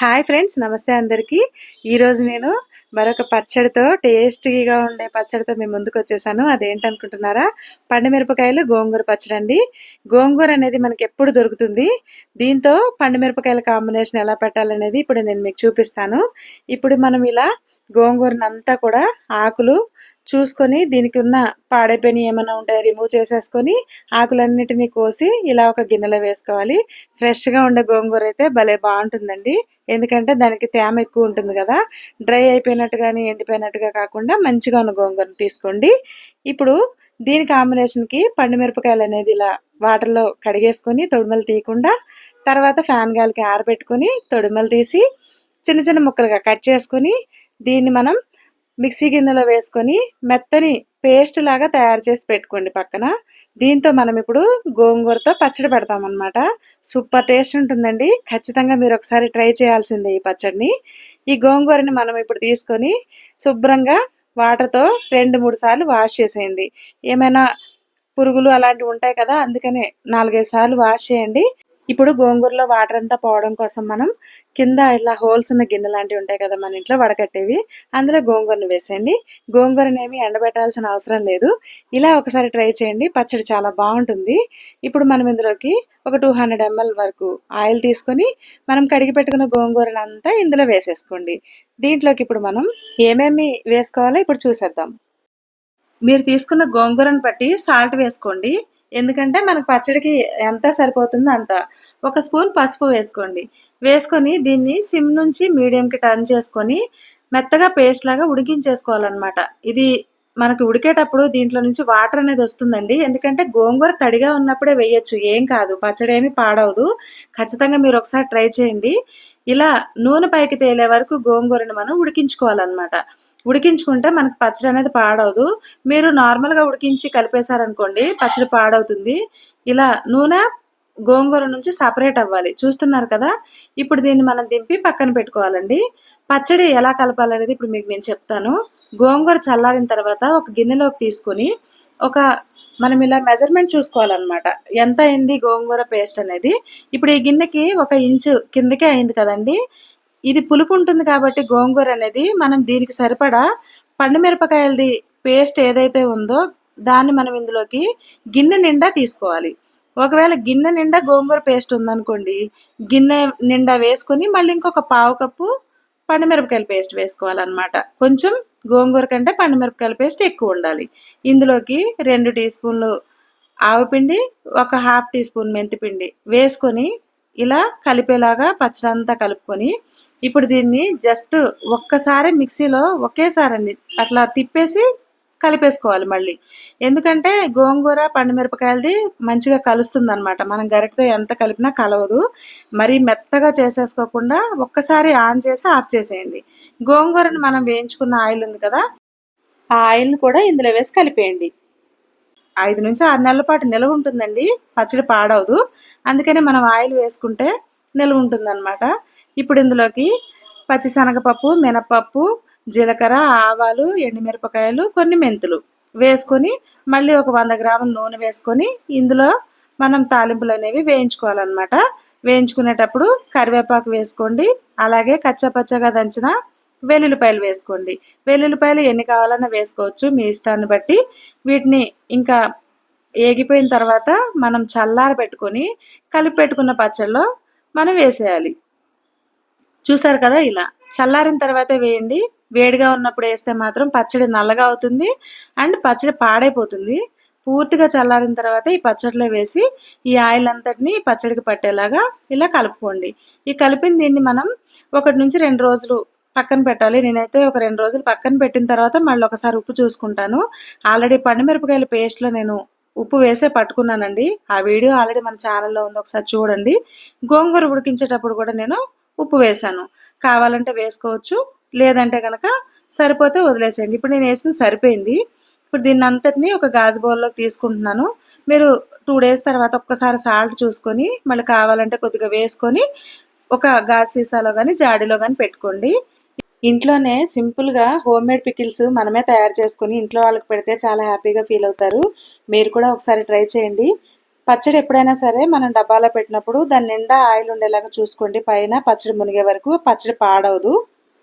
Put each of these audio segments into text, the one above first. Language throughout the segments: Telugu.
హాయ్ ఫ్రెండ్స్ నమస్తే అందరికీ. ఈరోజు నేను మరొక పచ్చడితో టేస్టీగా ఉండే పచ్చడితో మేము ముందుకు వచ్చేసాను. అదేంటనుకుంటున్నారా? పండు మిరపకాయలు గోంగూర పచ్చడి అండి గోంగూర అనేది మనకి ఎప్పుడు దొరుకుతుంది? దీంతో పండు మిరపకాయల కాంబినేషన్ ఎలా పెట్టాలనేది ఇప్పుడు నేను మీకు చూపిస్తాను. ఇప్పుడు మనం ఇలా గోంగూరనంతా కూడా ఆకులు చూసుకొని దీనికి ఉన్న పాడైపోయిన ఏమైనా ఉంటే రిమూవ్ చేసేసుకొని ఆకులన్నిటినీ కోసి ఇలా ఒక గిన్నెలో వేసుకోవాలి. ఫ్రెష్గా ఉండే గోంగూర అయితే భలే బాగుంటుందండి. ఎందుకంటే దానికి తేమ ఎక్కువ ఉంటుంది కదా. డ్రై అయిపోయినట్టు కానీ ఎండిపోయినట్టుగా కాకుండా మంచిగా ఉన్న గోంగూరను తీసుకోండి. ఇప్పుడు దీని కాంబినేషన్కి పండు మిరపకాయలు అనేది ఇలా వాటర్లో కడిగేసుకొని తొడిమలు తీయకుండా తర్వాత ఫ్యాన్ గాలికి ఆరబెట్టుకొని తొడిమలు తీసి చిన్న చిన్న ముక్కలుగా కట్ చేసుకొని దీన్ని మనం మిక్సీ గిన్నెలో వేసుకొని మెత్తని పేస్ట్ లాగా తయారు చేసి పెట్టుకోండి పక్కన. దీంతో మనం ఇప్పుడు గోంగూరతో పచ్చడి పెడతాం అనమాట సూపర్ టేస్ట్ ఉంటుందండి. ఖచ్చితంగా మీరు ఒకసారి ట్రై చేయాల్సిందే ఈ పచ్చడిని. ఈ గోంగూరని మనం ఇప్పుడు తీసుకొని శుభ్రంగా వాటర్తో రెండు మూడు సార్లు వాష్ చేసేయండి. ఏమైనా పురుగులు అలాంటివి ఉంటాయి కదా అందుకని నాలుగైదు సార్లు వాష్ చేయండి. ఇప్పుడు గోంగూరలో వాటర్ అంతా పోవడం కోసం మనం కింద ఇలా హోల్స్ ఉన్న గిన్నె లాంటివి ఉంటాయి కదా మన ఇంట్లో వడకట్టేవి అందులో గోంగూరను వేసేయండి. గోంగూరనేమి ఎండబెట్టాల్సిన అవసరం లేదు. ఇలా ఒకసారి ట్రై చేయండి. పచ్చడి చాలా బాగుంటుంది. ఇప్పుడు మనం ఇందులోకి ఒక టూ హండ్రెడ్ ఎంఎల్ వరకు ఆయిల్ తీసుకొని మనం కడిగి పెట్టుకున్న గోంగూరను అంతా ఇందులో వేసేసుకోండి. దీంట్లోకి ఇప్పుడు మనం ఏమేమి వేసుకోవాలో ఇప్పుడు చూసేద్దాం. మీరు తీసుకున్న గోంగూరను బట్టి సాల్ట్ వేసుకోండి. ఎందుకంటే మనకు పచ్చడికి ఎంత సరిపోతుందో అంత. ఒక స్పూన్ పసుపు వేసుకోండి. వేసుకొని దీన్ని సిమ్ నుంచి మీడియంకి టర్న్ చేసుకొని మెత్తగా పేస్ట్ లాగా ఉడికించేసుకోవాలన్నమాట. ఇది మనకు ఉడికేటప్పుడు దీంట్లో నుంచి వాటర్ అనేది వస్తుందండి. ఎందుకంటే గోంగూర తడిగా ఉన్నప్పుడే వేయచ్చు. ఏం కాదు. పచ్చడి ఏమి పాడవదు. ఖచ్చితంగా మీరు ఒకసారి ట్రై చేయండి. ఇలా నూనె పైకి తేలే వరకు గోంగూరని మనం ఉడికించుకోవాలన్నమాట. ఉడికించుకుంటే మనకి పచ్చడి అనేది పాడవదు. మీరు నార్మల్గా ఉడికించి కలిపేశారనుకోండి పచ్చడి పాడవుతుంది. ఇలా నూనె గోంగూర నుంచి సపరేట్ అవ్వాలి. చూస్తున్నారు కదా? ఇప్పుడు దీన్ని మనం దింపి పక్కన పెట్టుకోవాలండి. పచ్చడి ఎలా కలపాలనేది ఇప్పుడు మీకు నేను చెప్తాను. గోంగూర చల్లారిన తర్వాత ఒక గిన్నెలోకి తీసుకొని ఒక మనం ఇలా మెజర్మెంట్ చూసుకోవాలన్నమాట. ఎంత అయింది గోంగూర పేస్ట్ అనేది? ఇప్పుడు ఈ గిన్నెకి ఒక ఇంచు కిందకే అయింది కదండి. ఇది పులుపు ఉంటుంది కాబట్టి గోంగూర అనేది మనం దీనికి సరిపడా పండు మిరపకాయలది పేస్ట్ ఏదైతే ఉందో దాన్ని మనం ఇందులోకి గిన్నె నిండా తీసుకోవాలి. ఒకవేళ గిన్నె నిండా గోంగూర పేస్ట్ ఉందనుకోండి గిన్నె నిండా వేసుకొని మళ్ళీ ఇంకొక పావు కప్పు పండుమిరపకాయల పేస్ట్ వేసుకోవాలన్నమాట. కొంచెం గోంగూర కంటే పండుమిరపకాయల పేస్ట్ ఎక్కువ ఉండాలి. ఇందులోకి రెండు టీ స్పూన్లు ఆవుపిండి ఒక హాఫ్ టీ స్పూన్ మెంతిపిండి వేసుకొని ఇలా కలిపేలాగా పచ్చడి అంతా కలుపుకొని ఇప్పుడు దీన్ని జస్ట్ ఒక్కసారి మిక్సీలో ఒకేసారి అండి అట్లా తిప్పేసి కలిపేసుకోవాలి మళ్ళీ. ఎందుకంటే గోంగూర పండుమిరపకాయలది మంచిగా కలుస్తుంది అనమాట మనం గరిటతో ఎంత కలిపినా కలవదు. మరి మెత్తగా చేసేసుకోకుండా ఒక్కసారి ఆన్ చేసి ఆఫ్ చేసేయండి. గోంగూరను మనం వేయించుకున్న ఆయిల్ ఉంది కదా ఆ ఆయిల్ని కూడా ఇందులో వేసి కలిపేయండి. ఐదు నుంచి ఆరు నెలల పాటు నిల్వ ఉంటుందండి. పచ్చడి పాడవదు. అందుకనే మనం ఆయిల్ వేసుకుంటే నిల్వ ఉంటుందన్నమాట. ఇప్పుడు ఇందులోకి పచ్చిశనగపప్పు మినపప్పు జీలకర్ర ఆవాలు ఎండుమిరపకాయలు కొన్ని మెంతులు వేసుకొని మళ్ళీ ఒక వంద గ్రాముల నూనె వేసుకొని ఇందులో మనం తాలింపులు అనేవి వేయించుకోవాలన్నమాట. వేయించుకునేటప్పుడు కరివేపాకు వేసుకోండి అలాగే కచ్చపచ్చగా దంచిన వెల్లుల్లిపాయలు వేసుకోండి. వెల్లుల్లిపాయలు ఎన్ని కావాలన్నా వేసుకోవచ్చు మీ ఇష్టాన్ని బట్టి. వీటిని ఇంకా ఏగిపోయిన తర్వాత మనం చల్లార పెట్టుకొని కలిపి పెట్టుకున్న పచ్చళ్ళలో మనం వేసేయాలి. చూసారు కదా ఇలా? చల్లారిన తర్వాతే వేయండి. వేడిగా ఉన్నప్పుడు వేస్తే మాత్రం పచ్చడి నల్లగా అవుతుంది అండ్ పచ్చడి పాడైపోతుంది. పూర్తిగా చల్లారిన తర్వాత ఈ పచ్చడిలో వేసి ఈ ఆయిల్ అంతటిని పచ్చడికి పట్టేలాగా ఇలా కలుపుకోండి. ఈ కలిపిన దీన్ని మనం ఒకటి నుంచి రెండు రోజులు పక్కన పెట్టాలి. నేనైతే ఒక రెండు రోజులు పక్కన పెట్టిన తర్వాత మళ్ళీ ఒకసారి ఉప్పు చూసుకుంటాను. ఆల్రెడీ పండుమిరపకాయల పేస్ట్లో నేను ఉప్పు వేసే పట్టుకున్నానండి. ఆ వీడియో ఆల్రెడీ మన ఛానల్లో ఉంది. ఒకసారి చూడండి. గోంగూర ఉడికించేటప్పుడు కూడా నేను ఉప్పు వేసాను కావాలంటే వేసుకోవచ్చు. లేదంటే కనుక సరిపోతే వదిలేసేయండి. ఇప్పుడు నేను వేసింది సరిపోయింది. ఇప్పుడు దీన్ని అంతటిని ఒక గాజు బౌల్లోకి తీసుకుంటున్నాను. మీరు టూ డేస్ తర్వాత ఒక్కసారి సాల్ట్ చూసుకొని మళ్ళీ కావాలంటే కొద్దిగా వేసుకొని ఒక గాజు సీసాలో కానీ జాడీలో కానీ పెట్టుకోండి. ఇంట్లోనే సింపుల్గా హోమ్ మేడ్ పికిల్స్ మనమే తయారు చేసుకొని ఇంట్లో వాళ్ళకి పెడితే చాలా హ్యాపీగా ఫీల్ అవుతారు. మీరు కూడా ఒకసారి ట్రై చేయండి. పచ్చడి ఎప్పుడైనా సరే మనం డబ్బాలో పెట్టినప్పుడు దాని నిండా ఆయిల్ ఉండేలాగా చూసుకోండి. పైన పచ్చడి మునిగే వరకు పచ్చడి పాడవదు.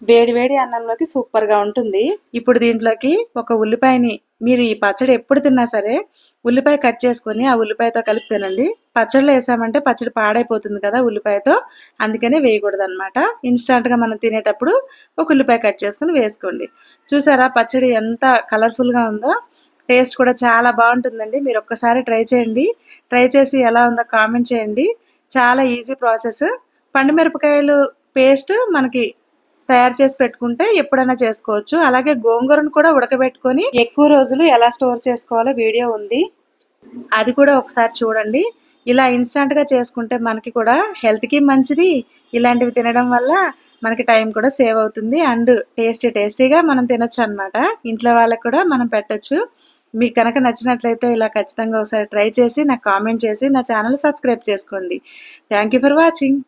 వేడి వేడి అన్నంలోకి సూపర్గా ఉంటుంది. ఇప్పుడు దీంట్లోకి ఒక ఉల్లిపాయని మీరు ఈ పచ్చడి ఎప్పుడు తిన్నా సరే ఉల్లిపాయ కట్ చేసుకొని ఆ ఉల్లిపాయతో కలిపి తినండి. పచ్చడిలో వేసామంటే పచ్చడి పాడైపోతుంది కదా ఉల్లిపాయతో. అందుకనే వేయకూడదు అనమాట ఇన్స్టాంట్గా మనం తినేటప్పుడు ఒక ఉల్లిపాయ కట్ చేసుకుని వేసుకోండి. చూసారా పచ్చడి ఎంత కలర్ఫుల్గా ఉందో? టేస్ట్ కూడా చాలా బాగుంటుందండి. మీరు ఒక్కసారి ట్రై చేయండి. ట్రై చేసి ఎలా ఉందో కామెంట్ చేయండి. చాలా ఈజీ ప్రాసెస్. పండు మిరపకాయలు పేస్ట్ మనకి తయారు చేసి పెట్టుకుంటే ఎప్పుడైనా చేసుకోవచ్చు. అలాగే గోంగూరను కూడా ఉడకబెట్టుకొని ఎక్కువ రోజులు ఎలా స్టోర్ చేసుకోవాలో వీడియో ఉంది. అది కూడా ఒకసారి చూడండి. ఇలా ఇన్స్టంట్గా చేసుకుంటే మనకి కూడా హెల్త్కి మంచిది. ఇలాంటివి తినడం వల్ల మనకి టైం కూడా సేవ్ అవుతుంది. అండ్ టేస్టీ టేస్టీగా మనం తినొచ్చు అనమాట ఇంట్లో వాళ్ళకి కూడా మనం పెట్టచ్చు. మీకు కనుక నచ్చినట్లయితే ఇలా ఖచ్చితంగా ఒకసారి ట్రై చేసి నాకు కామెంట్ చేసి నా ఛానల్ సబ్స్క్రైబ్ చేసుకోండి. Thank you for watching